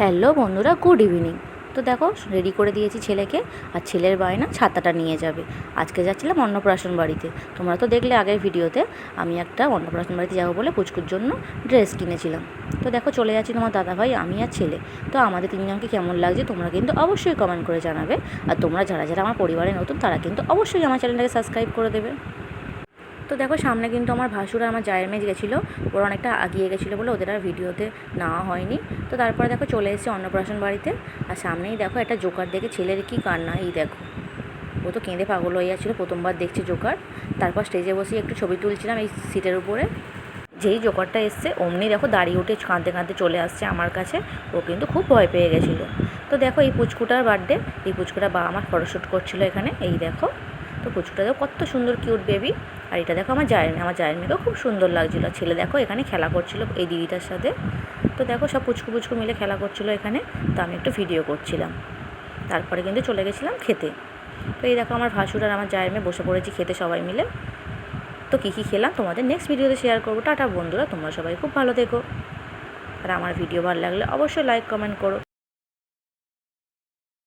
Hello বন্ধুরা, good evening. তো দেখো, রেডি করে দিয়েছি ছেলেকে, আর ছেলের বায়না ছাতাটা নিয়ে যাবে। আজকে যাচ্ছিলাম অন্নপ্রাশন বাড়িতে। তোমরা তো দেখলে আগের ভিডিওতে, আমি একটা অন্নপ্রাশন বাড়িতে যাব বলে পুচকুর জন্য ড্রেস কিনেছিলাম। তো দেখো, চলে যাচ্ছি তোমার দাদাভাই, আমি আর ছেলে। তো আমাদের তিনজনকে কেমন লাগছে তোমরা কিন্তু অবশ্যই কমেন্ট করে জানাবে। আর তোমরা যারা যারা আমার পরিবারে নতুন, তারা কিন্তু অবশ্যই আমার চ্যানেলটাকে সাবস্ক্রাইব করে দেবে। তো দেখো, সামনে কিন্তু আমার ভাসুর আমার জায়ের মেজ গেছিল। ওরা অনেকটা আগিয়ে গেছিল বলে ওদের আর ভিডিওতে নেওয়া হয়নি। তো তারপরে দেখো, চলে এসেছি অন্নপ্রাশন বাড়িতে। আর সামনেই দেখো, একটা জোকার দেখে ছেলের কি কান্না, এই দেখো। ও তো কেঁদে পাগল হয়ে যাচ্ছিল, প্রথমবার দেখছে জোকার। তারপর স্টেজে বসে একটু ছবি তুলছিলাম এই সিটের উপরে। যেই জোকারটা এসছে, অমনি দেখো দাঁড়িয়ে উঠে কাঁদতে কাঁদতে চলে আসছে আমার কাছে। ও কিন্তু খুব ভয় পেয়ে গেছিল। তো দেখো, এই পুচকুটার বার্থডে এই পুচকুটা বাবা আমার ফটোশ্যুট করছিল এখানে, এই দেখো। তো পুচকুটা দেখো, কত সুন্দর কিউট বেবি আর এটা দেখো আমার জায়ের আমার জায়ের মেয়েকেও খুব সুন্দর লাগছিল। ছেলে দেখো এখানে খেলা করছিল এই দিদিটার সাথে। তো দেখো সব পুচকু পুচকু মিলে খেলা করছিল এখানে। তো আমি একটু ভিডিও করছিলাম। তারপরে কিন্তু চলে গেছিলাম খেতে। তো এই দেখো আমার ভাসুর আর আমার জায়ের মেয়ে বসে পড়েছি খেতে সবাই মিলে। তো কী কী খেলাম তোমাদের নেক্সট ভিডিওতে শেয়ার করব। টাটা বন্ধুরা, তোমরা সবাই খুব ভালো থেকো। আর আমার ভিডিও ভালো লাগলে অবশ্যই লাইক কমেন্ট করো।